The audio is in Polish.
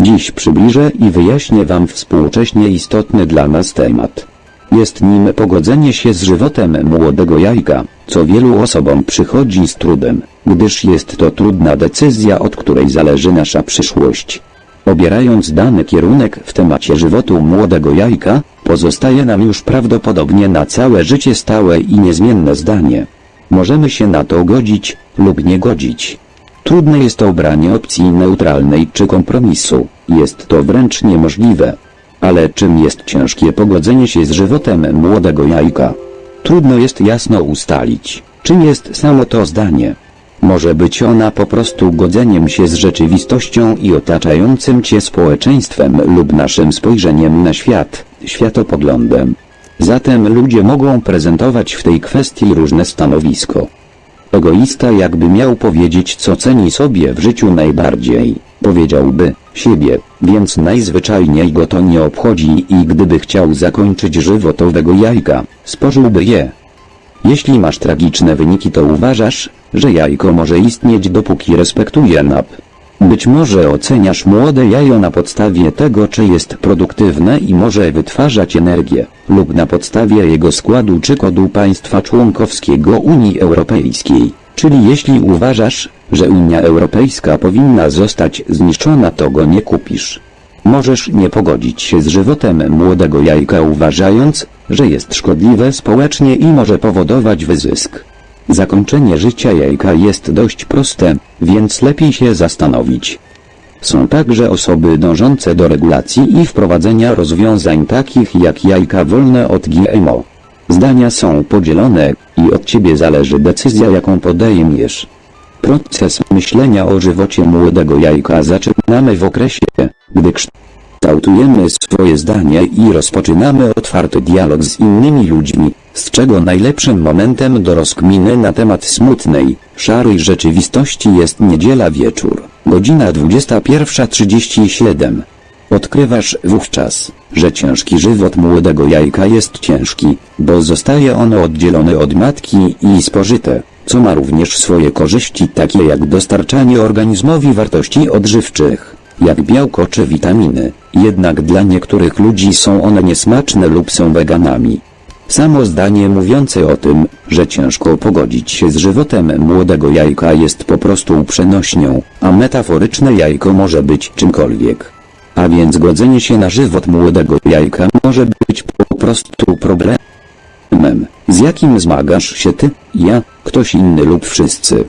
Dziś przybliżę i wyjaśnię Wam współcześnie istotny dla nas temat. Jest nim pogodzenie się z żywotem młodego jajka, co wielu osobom przychodzi z trudem, gdyż jest to trudna decyzja, od której zależy nasza przyszłość. Obierając dany kierunek w temacie żywotu młodego jajka, pozostaje nam już prawdopodobnie na całe życie stałe i niezmienne zdanie. Możemy się na to godzić lub nie godzić. Trudne jest obranie opcji neutralnej czy kompromisu, jest to wręcz niemożliwe. Ale czym jest ciężkie pogodzenie się z żywotem młodego jajka? Trudno jest jasno ustalić, czym jest samo to zdanie. Może być ona po prostu godzeniem się z rzeczywistością i otaczającym cię społeczeństwem lub naszym spojrzeniem na świat, światopoglądem. Zatem ludzie mogą prezentować w tej kwestii różne stanowisko. Egoista jakby miał powiedzieć co ceni sobie w życiu najbardziej, powiedziałby, siebie, więc najzwyczajniej go to nie obchodzi i gdyby chciał zakończyć żywotowego jajka, spożyłby je. Jeśli masz tragiczne wyniki to uważasz, że jajko może istnieć dopóki respektuje NAP. Być może oceniasz młode jajo na podstawie tego czy jest produktywne i może wytwarzać energię, lub na podstawie jego składu czy kodu państwa członkowskiego Unii Europejskiej. Czyli jeśli uważasz, że Unia Europejska powinna zostać zniszczona to go nie kupisz. Możesz nie pogodzić się z żywotem młodego jajka uważając, że jest szkodliwe społecznie i może powodować wyzysk. Zakończenie życia jajka jest dość proste, więc lepiej się zastanowić. Są także osoby dążące do regulacji i wprowadzenia rozwiązań takich jak jajka wolne od GMO. Zdania są podzielone i od ciebie zależy decyzja jaką podejmiesz. Proces myślenia o żywocie młodego jajka zaczynamy w okresie, gdy kształtujemy swoje zdanie i rozpoczynamy otwarty dialog z innymi ludźmi, z czego najlepszym momentem do rozkminy na temat smutnej, szarej rzeczywistości jest niedziela wieczór, godzina 21.37. Odkrywasz wówczas, że ciężki żywot młodego jajka jest ciężki, bo zostaje ono oddzielone od matki i spożyte, co ma również swoje korzyści takie jak dostarczanie organizmowi wartości odżywczych, jak białko czy witaminy, jednak dla niektórych ludzi są one niesmaczne lub są weganami. Samo zdanie mówiące o tym, że ciężko pogodzić się z żywotem młodego jajka jest po prostu przenośnią, a metaforyczne jajko może być czymkolwiek. A więc godzenie się na żywot młodego jajka może być po prostu problemem, z jakim zmagasz się ty, ja, ktoś inny lub wszyscy.